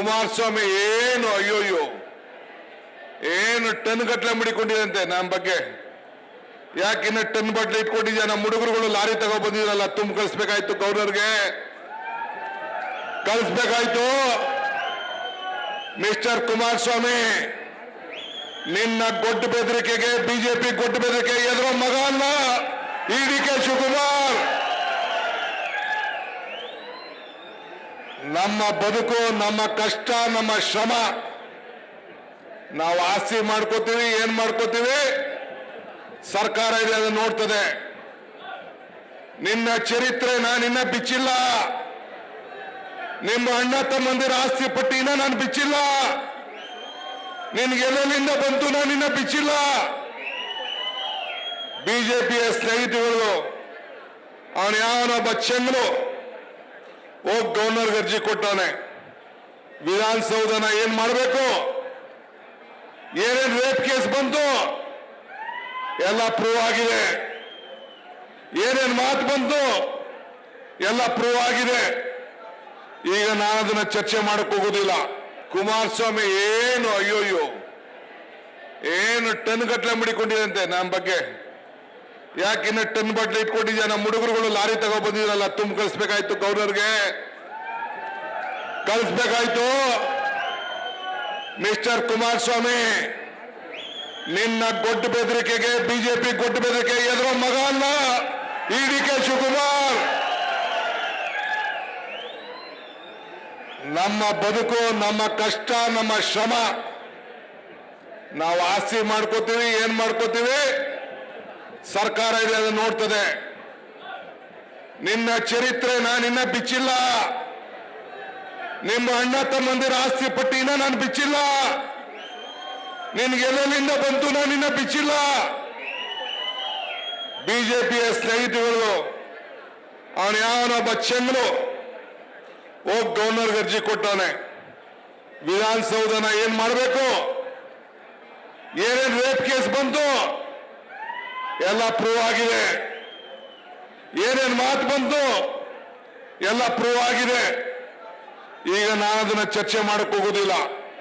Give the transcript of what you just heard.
ಕುಮಾರಸ್ವಾಮಿ, ಏನು ಅಯ್ಯೋಯ್ಯೋ? ಏನು ಟನ್ ಗಟ್ಲೆ ಮಡಿಕೊಂಡಿದಂತೆ ನಮ್ಮ ಬಗ್ಗೆ? ಯಾಕಿನ್ನ ಟನ್ ಬಟ್ಲೆ ಇಟ್ಕೊಂಡಿದ್ಯಾ? ನಮ್ಮ ಹುಡುಗರುಗಳು ಲಾರಿ ತಗೋ ಬಂದಿದ್ರಲ್ಲ, ತುಂಬ ಕಳಿಸ್ಬೇಕಾಯ್ತು ಗೌರ್ನರ್ಗೆ. ಕಳಿಸ್ಬೇಕಾಯ್ತು. ಮಿಸ್ಟರ್ ಕುಮಾರಸ್ವಾಮಿ, ನಿನ್ನ ಗೊಡ್ಡು ಬೆದರಿಕೆಗೆ, ಬಿಜೆಪಿ ಗೊಡ್ಡು ಬೆದರಿಕೆ ಎದುರೋ ಮಗ ಅಲ್ಲ ಇ ಡಿ ಕೆ ಶಿವಕುಮಾರ್. ನಮ್ಮ ಬದುಕು, ನಮ್ಮ ಕಷ್ಟ, ನಮ್ಮ ಶ್ರಮ. ನಾವು ಆಸ್ತಿ ಮಾಡ್ಕೋತೀವಿ, ಏನ್ ಮಾಡ್ಕೋತೀವಿ? ಸರ್ಕಾರ ಇದೆ, ಅದನ್ನ ನೋಡ್ತದೆ. ನಿನ್ನ ನಾನು ನಿನ್ನ ಬಿಚ್ಚಿಲ್ಲ. ನಿಮ್ಮ ಅಣ್ಣ ತಮ್ಮಂದಿರ ಆಸ್ತಿ ಪಟ್ಟಿನ ನಾನು ಬಿಚ್ಚಿಲ್ಲ. ನಿನ್ಗೆಲ್ಲಿಂದ ಬಂತು ನಾನು ನಿನ್ನ ಬಿಚ್ಚಿಲ್ಲ. ಬಿಜೆಪಿಯ ಸ್ನೇಹಿತರು ಅವನು ಯಾವನೊಬ್ಬ ಚೆಂಗನು ಹೋಗಿ ಗವರ್ನರ್ಗೆ ಅರ್ಜಿ ಕೊಟ್ಟವನೆ. ವಿಧಾನಸೌಧನ ಏನ್ ಮಾಡಬೇಕು? ಏನೇನು ರೇಪ್ ಕೇಸ್ ಬಂತು? ಎಲ್ಲ ಪ್ರೂವ್ ಆಗಿದೆ. ಏನೇನು ಮಾತು ಬಂತು? ಎಲ್ಲ ಪ್ರೂವ್ ಆಗಿದೆ. ಈಗ ನಾನು ಅದನ್ನ ಚರ್ಚೆ ಮಾಡಕ್ ಹೋಗುದಿಲ್ಲ. ಕುಮಾರಸ್ವಾಮಿ ಏನು, ಅಯ್ಯೋಯ್ಯೋ, ಏನು ಟನ್ ಗಟ್ಲೆ ಮಡಿಕೊಂಡಿದಂತೆ ನಮ್ಮ ಬಗ್ಗೆ? ಯಾಕಿನ್ನ ಟನ್ ಬಟ್ಲೆ ಇಟ್ಕೊಂಡಿದ್ಯಾ? ನಮ್ಮ ಹುಡುಗರುಗಳು ಲಾರಿ ಬಂದಿದ್ರಲ್ಲ, ತುಂಬ ಕಳಿಸ್ಬೇಕಾಯ್ತು ಗೌರ್ನರ್ಗೆ. ಕಳಿಸ್ಬೇಕಾಯ್ತು. ಮಿಸ್ಟರ್ ಕುಮಾರಸ್ವಾಮಿ, ನಿನ್ನ ಗೊಡ್ಡು ಬೆದರಿಕೆಗೆ, ಬಿಜೆಪಿ ಗೊಡ್ಡು ಬೆದರಿಕೆ, ಎದುರೋ ಮಗ ಅಲ್ಲ ಇ ಡಿ ಕೆ ಶಿವಕುಮಾರ್. ನಮ್ಮ ಬದುಕು, ನಮ್ಮ ಕಷ್ಟ, ನಮ್ಮ ಶ್ರಮ. ನಾವು ಆಸ್ತಿ ಮಾಡ್ಕೋತೀವಿ, ಏನ್ ಮಾಡ್ಕೋತೀವಿ? ಸರ್ಕಾರ ಇದೆ ಅದನ್ನು ನೋಡ್ತದೆ. ನಿನ್ನ ನಾನು ನಿನ್ನ ಬಿಚ್ಚಿಲ್ಲ. ನಿಮ್ಮ ಅಣ್ಣ ತಮ್ಮಂದಿರ ಆಸ್ತಿ ಪಟ್ಟಿನ ನಾನು ಬಿಚ್ಚಿಲ್ಲ. ನಿನ್ಗೆಲ್ಲಿಂದ ಬಂತು ನಾನು ನಿನ್ನ ಬಿಚ್ಚಿಲ್ಲ. ಬಿಜೆಪಿಯ ಸ್ನೇಹಿತರು ಅವನು ಯಾವನೊಬ್ಬ ಚಂದ್ರು, ಹೋಗಿ ಗವರ್ನರ್ಗೆ ಅರ್ಜಿ ಕೊಟ್ಟಾನೆ. ವಿಧಾನಸೌಧನ ಏನ್ ಮಾಡಬೇಕು? ಏನೇನು ರೇಪ್ ಕೇಸ್ ಬಂತು? ಎಲ್ಲ ಪ್ರೂವ್ ಆಗಿದೆ. ಏನೇನು ಮಾತು ಬಂತು? ಎಲ್ಲ ಪ್ರೂವ್ ಆಗಿದೆ. ಈಗ ನಾನು ಅದನ್ನ ಚರ್ಚೆ ಮಾಡಕ್ ಹೋಗುದಿಲ್ಲ.